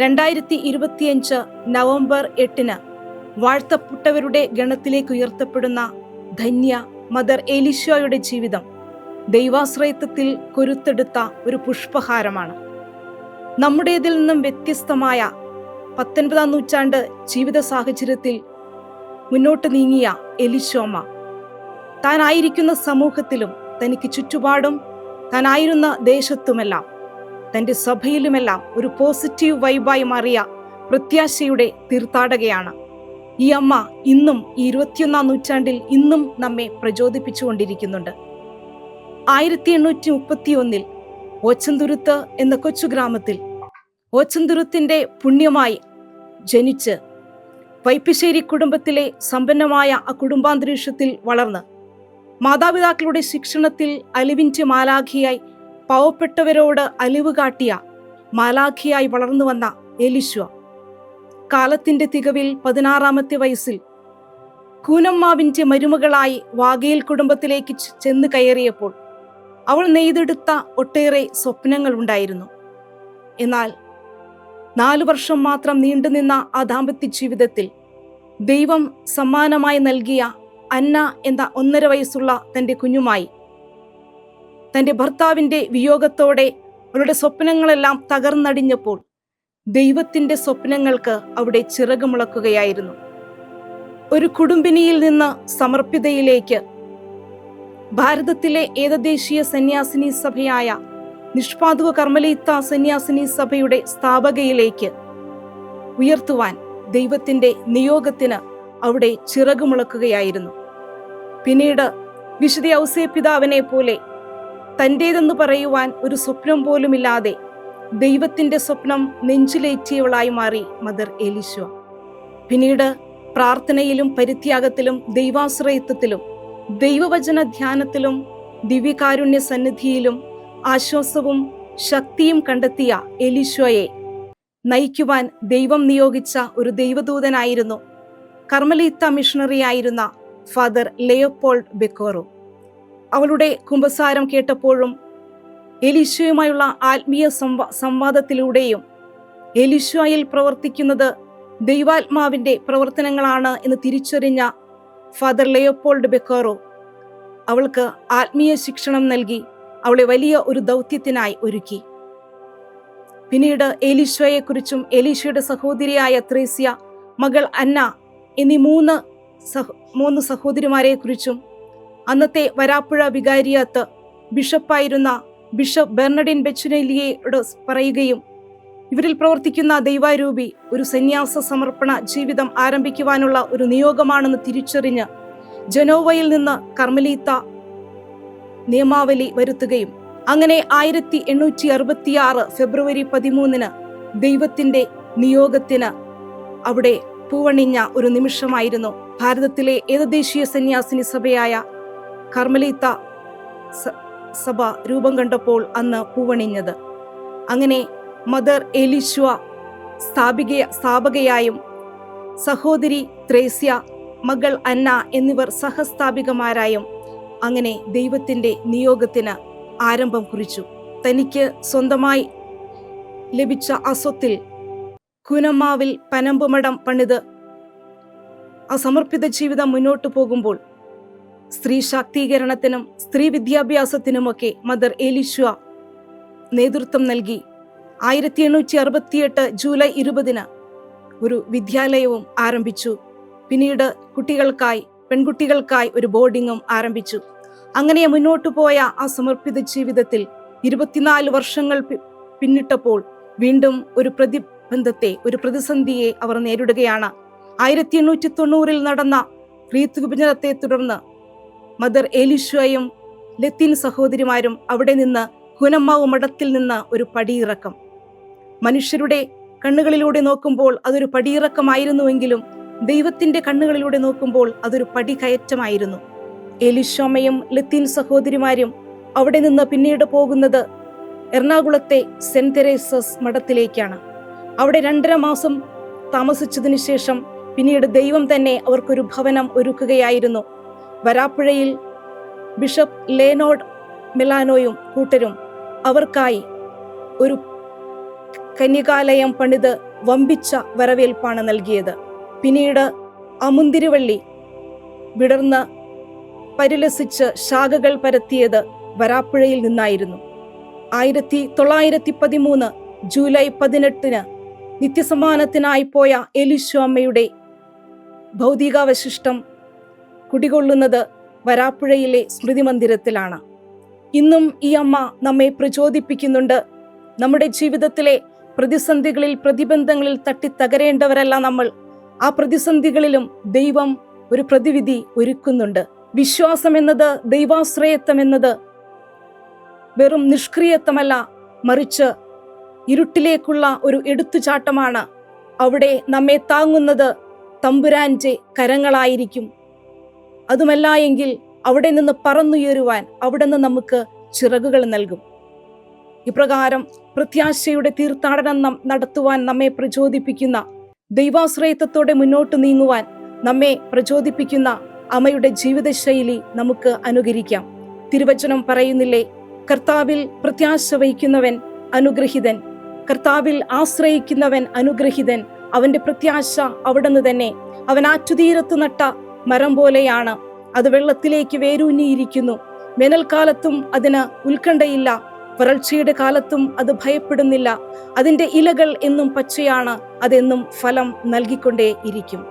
രണ്ടായിരത്തി ഇരുപത്തിയഞ്ച് നവംബർ എട്ടിന് വാഴ്ത്തപ്പെട്ടവരുടെ ഗണത്തിലേക്ക് ഉയർത്തപ്പെടുന്ന ധന്യ മദർ എലിഷോയുടെ ജീവിതം ദൈവാശ്രയത്വത്തിൽ കൊരുത്തെടുത്ത ഒരു പുഷ്പഹാരമാണ്. നമ്മുടേതിൽ നിന്നും വ്യത്യസ്തമായ പത്തൊൻപതാം നൂറ്റാണ്ട് ജീവിത സാഹചര്യത്തിൽ മുന്നോട്ട് നീങ്ങിയ എലിശോമ താനായിരിക്കുന്ന സമൂഹത്തിലും തനിക്ക് ചുറ്റുപാടും താനായിരുന്ന ദേശത്തുമെല്ലാം തന്റെ സഭയിലുമെല്ലാം ഒരു പോസിറ്റീവ് വൈബായി മാറിയ പ്രത്യാശയുടെ തീർത്ഥാടകയാണ് ഈ അമ്മ ഇന്നും ഈ ഇരുപത്തിയൊന്നാം നൂറ്റാണ്ടിൽ ഇന്നും നമ്മെ പ്രചോദിപ്പിച്ചുകൊണ്ടിരിക്കുന്നുണ്ട്. ആയിരത്തി എണ്ണൂറ്റി മുപ്പത്തി ഒന്നിൽ ഓച്ചന്തുരുത്ത് എന്ന കൊച്ചു ഗ്രാമത്തിൽ ഓച്ചന്തുരുത്തിന്റെ പുണ്യമായി ജനിച്ച് വൈപ്പിശ്ശേരി കുടുംബത്തിലെ സമ്പന്നമായ ആ കുടുംബാന്തരീക്ഷത്തിൽ വളർന്ന് മാതാപിതാക്കളുടെ ശിക്ഷണത്തിൽ അലിവിന്റെ മാലാഖിയായി പാവപ്പെട്ടവരോട് അലിവ് കാട്ടിയ മാലാഖിയായി വളർന്നു വന്ന എലിശ്വ. കാലത്തിന്റെ തികവിൽ പതിനാറാമത്തെ വയസ്സിൽ കൂനമ്മാവിന്റെ മരുമകളായി വാഗയിൽ കുടുംബത്തിലേക്ക് ചെന്ന് കയറിയപ്പോൾ അവൾ നെയ്തെടുത്ത ഒട്ടേറെ സ്വപ്നങ്ങൾ ഉണ്ടായിരുന്നു. എന്നാൽ നാലു വർഷം മാത്രം നീണ്ടുനിന്ന ആ ദാമ്പത്യ ജീവിതത്തിൽ ദൈവം സമ്മാനമായി നൽകിയ അന്ന എന്ന ഒന്നര വയസ്സുള്ള തന്റെ കുഞ്ഞുമായി തന്റെ ഭർത്താവിന്റെ വിയോഗത്തോടെ അവളുടെ സ്വപ്നങ്ങളെല്ലാം തകർന്നടിഞ്ഞപ്പോൾ ദൈവത്തിന്റെ സ്വപ്നങ്ങൾക്ക് അവിടെ ചിറകുമുളക്കുകയായിരുന്നു. ഒരു കുടുംബിനിയിൽ നിന്ന് സമർപ്പിതയിലേക്ക് ഭാരതത്തിലെ ഏകദേശീയ സന്യാസിനി സഭയായ നിഷ്പാതുക കർമ്മലീത്ത സന്യാസിനി സഭയുടെ സ്ഥാപകയിലേക്ക് ഉയർത്തുവാൻ ദൈവത്തിന്റെ നിയോഗത്തിന് അവിടെ ചിറകുമുളക്കുകയായിരുന്നു. പിന്നീട് വിശുദ്ധ ഔസേ പിതാവിനെ പോലെ തന്റേതെന്ന് പറയുവാൻ ഒരു സ്വപ്നം പോലുമില്ലാതെ ദൈവത്തിന്റെ സ്വപ്നം നെഞ്ചിലേറ്റിയവളായി മാറി മദർ എലിശ. പിന്നീട് പ്രാർത്ഥനയിലും പരിത്യാഗത്തിലും ദൈവാശ്രയത്വത്തിലും ദൈവവചന ധ്യാനത്തിലും ദിവ്യകാരുണ്യ സന്നിധിയിലും ആശ്വാസവും ശക്തിയും കണ്ടെത്തിയ എലിശ്വയെ നയിക്കുവാൻ ദൈവം നിയോഗിച്ച ഒരു ദൈവദൂതനായിരുന്നു കർമ്മലീത്ത മിഷണറിയായിരുന്ന ഫാദർ ലിയോപോൾഡ് ബെക്കോറോ. അവളുടെ കുമ്പസാരം കേട്ടപ്പോഴും എലിശയുമായുള്ള ആത്മീയ സംവാ സംവാദത്തിലൂടെയും എലിശയിൽ പ്രവർത്തിക്കുന്നത് ദൈവാത്മാവിന്റെ പ്രവർത്തനങ്ങളാണ് എന്ന് തിരിച്ചറിഞ്ഞ ഫാദർ ലയോപോൾഡ് ബെക്കോറോ അവൾക്ക് ആത്മീയ ശിക്ഷണം നൽകി അവളെ വലിയ ഒരു ദൗത്യത്തിനായി ഒരുക്കി. പിന്നീട് എലീശോയെക്കുറിച്ചും എലീശയുടെ സഹോദരിയായ ത്രേസ്യ മകൾ അന്ന എന്നീ മൂന്ന് സഹ മൂന്ന് സഹോദരിമാരെക്കുറിച്ചും അന്നത്തെ വരാപ്പുഴ വികാരിയാത്ത് ബിഷപ്പായിരുന്ന ബിഷപ്പ് ബെർണഡിൻ ബെച്ചുനലിയോട് പറയുകയും ഇവരിൽ പ്രവർത്തിക്കുന്ന ദൈവാരൂപി ഒരു സന്യാസ സമർപ്പണ ജീവിതം ആരംഭിക്കുവാനുള്ള ഒരു നിയോഗമാണെന്ന് തിരിച്ചറിഞ്ഞ് ജനോവയിൽ നിന്ന് കർമ്മലീത്ത നിയമാവലി വരുത്തുകയും അങ്ങനെ ആയിരത്തി എണ്ണൂറ്റി അറുപത്തിയാറ് ഫെബ്രുവരി പതിമൂന്നിന് ദൈവത്തിന്റെ നിയോഗത്തിന് അവിടെ പൂവണിഞ്ഞ ഒരു നിമിഷമായിരുന്നു. ഭാരതത്തിലെ ഏകദേശീയ സന്യാസിനി സഭയായ കർമ്മലീത്ത സഭ രൂപം കണ്ടപ്പോൾ അന്ന് പൂവണിഞ്ഞത്. അങ്ങനെ മദർ എലിശ്വ സ്ഥാപിക സ്ഥാപകയായും സഹോദരി ത്രേസ്യ മകൾ അന്ന എന്നിവർ സഹസ്ഥാപികമാരായും അങ്ങനെ ദൈവത്തിന്റെ നിയോഗത്തിന് ആരംഭം കുറിച്ചു. തനിക്ക് സ്വന്തമായി ലഭിച്ച അസ്വത്തിൽ സ്വത്തിൽ കുനമാവിൽ പനമ്പുമടം പണിത് ആ സമർപ്പിത ജീവിതം മുന്നോട്ടു പോകുമ്പോൾ സ്ത്രീ ശാക്തീകരണത്തിനും സ്ത്രീ വിദ്യാഭ്യാസത്തിനുമൊക്കെ മദർ എലിശ്വ നേതൃത്വം നൽകി. ആയിരത്തി എണ്ണൂറ്റി അറുപത്തിയെട്ട് ജൂലൈ ഇരുപതിന് ഒരു വിദ്യാലയവും ആരംഭിച്ചു. പിന്നീട് കുട്ടികൾക്കായി പെൺകുട്ടികൾക്കായി ഒരു ബോർഡിങ്ങും ആരംഭിച്ചു. അങ്ങനെ മുന്നോട്ടു പോയ ആ സമർപ്പിത ജീവിതത്തിൽ ഇരുപത്തിനാല് വർഷങ്ങൾ പിന്നിട്ടപ്പോൾ വീണ്ടും ഒരു പ്രതിബന്ധത്തെ ഒരു പ്രതിസന്ധിയെ അവർ നേരിടുകയാണ്. ആയിരത്തി എണ്ണൂറ്റി തൊണ്ണൂറിൽ നടന്ന ക്രീത്ത് വിഭജനത്തെ തുടർന്ന് മദർ എലിഷയും ലത്തീൻ സഹോദരിമാരും അവിടെ നിന്ന് ഹുനമ്മാവ് മഠത്തിൽ നിന്ന് ഒരു പടിയിറക്കം. മനുഷ്യരുടെ കണ്ണുകളിലൂടെ നോക്കുമ്പോൾ അതൊരു പടിയിറക്കമായിരുന്നുവെങ്കിലും ദൈവത്തിന്റെ കണ്ണുകളിലൂടെ നോക്കുമ്പോൾ അതൊരു പടി കയറ്റമായിരുന്നു എലിശോമയും ലത്തീൻ സഹോദരിമാരും അവിടെ നിന്ന് പിന്നീട് പോകുന്നത് എറണാകുളത്തെ സെന്റ് തെരേസസ് മഠത്തിലേക്കാണ്. അവിടെ രണ്ടര മാസം താമസിച്ചതിനു ശേഷം പിന്നീട് ദൈവം തന്നെ അവർക്കൊരു ഭവനം ഒരുക്കുകയായിരുന്നു. വരാപ്പുഴയിൽ ബിഷപ്പ് ലേനോഡ് മിലാനോയും കൂട്ടരും അവർക്കായി ഒരു കന്യകാലയം പണിത് വമ്പിച്ച വരവേൽപ്പാണ് നൽകിയത്. പിന്നീട് അമുന്തിരിവള്ളി വിടർന്ന് പരിലസിച്ച് ശാഖകൾ പരത്തിയത് വരാപ്പുഴയിൽ നിന്നായിരുന്നു. ആയിരത്തി തൊള്ളായിരത്തി പതിമൂന്ന് ജൂലൈ പതിനെട്ടിന് നിത്യസമ്മാനത്തിനായി പോയ എലിശു ഭൗതികാവശിഷ്ടം കുടികൊള്ളുന്നത് വരാപ്പുഴയിലെ സ്മൃതി മന്ദിരത്തിലാണ് ഇന്നും ഈ അമ്മ നമ്മെ പ്രചോദിപ്പിക്കുന്നുണ്ട്. നമ്മുടെ ജീവിതത്തിലെ പ്രതിസന്ധികളിൽ പ്രതിബന്ധങ്ങളിൽ തട്ടിത്തകരേണ്ടവരല്ല നമ്മൾ. ആ പ്രതിസന്ധികളിലും ദൈവം ഒരു പ്രതിവിധി ഒരുക്കുന്നുണ്ട്. വിശ്വാസം എന്നത് ദൈവാശ്രയത്വം എന്നത് വെറും നിഷ്ക്രിയത്വമല്ല മറിച്ച് ഇരുട്ടിലേക്കുള്ള ഒരു എടുത്തുചാട്ടമാണ്. അവിടെ നമ്മെ താങ്ങുന്നത് തമ്പുരാന്റെ കരങ്ങളായിരിക്കും. അതുമല്ല എങ്കിൽ അവിടെ നിന്ന് പറന്നുയരുവാൻ അവിടെ നിന്ന് നമുക്ക് ചിറകുകൾ നൽകും. ഇപ്രകാരം പ്രത്യാശയുടെ തീർത്ഥാടനം നടത്തുവാൻ നമ്മെ പ്രചോദിപ്പിക്കുന്ന ദൈവാശ്രയത്വത്തോടെ മുന്നോട്ട് നീങ്ങുവാൻ നമ്മെ പ്രചോദിപ്പിക്കുന്ന അമ്മയുടെ ജീവിതശൈലി നമുക്ക് അനുകരിക്കാം. തിരുവചനം പറയുന്നില്ലേ? കർത്താവിൽ പ്രത്യാശ വഹിക്കുന്നവൻ അനുഗ്രഹിതൻ. കർത്താവിൽ ആശ്രയിക്കുന്നവൻ അനുഗ്രഹിതൻ. അവന്റെ പ്രത്യാശ അവിടുന്ന് തന്നെ. അവൻ ആറ്റുതീരത്ത് നട്ട മരം പോലെയാണ്. അത് വെള്ളത്തിലേക്ക് വേരൂന്നിയിരിക്കുന്നു. വേനൽക്കാലത്തും അതിന് ഉത്കണ്ഠയില്ല. വരൾച്ചയുടെ കാലത്തും അത് ഭയപ്പെടുന്നില്ല. അതിന്റെ ഇലകൾ എന്നും പച്ചയാണ്. അതെന്നും ഫലം നൽകിക്കൊണ്ടേ ഇരിക്കും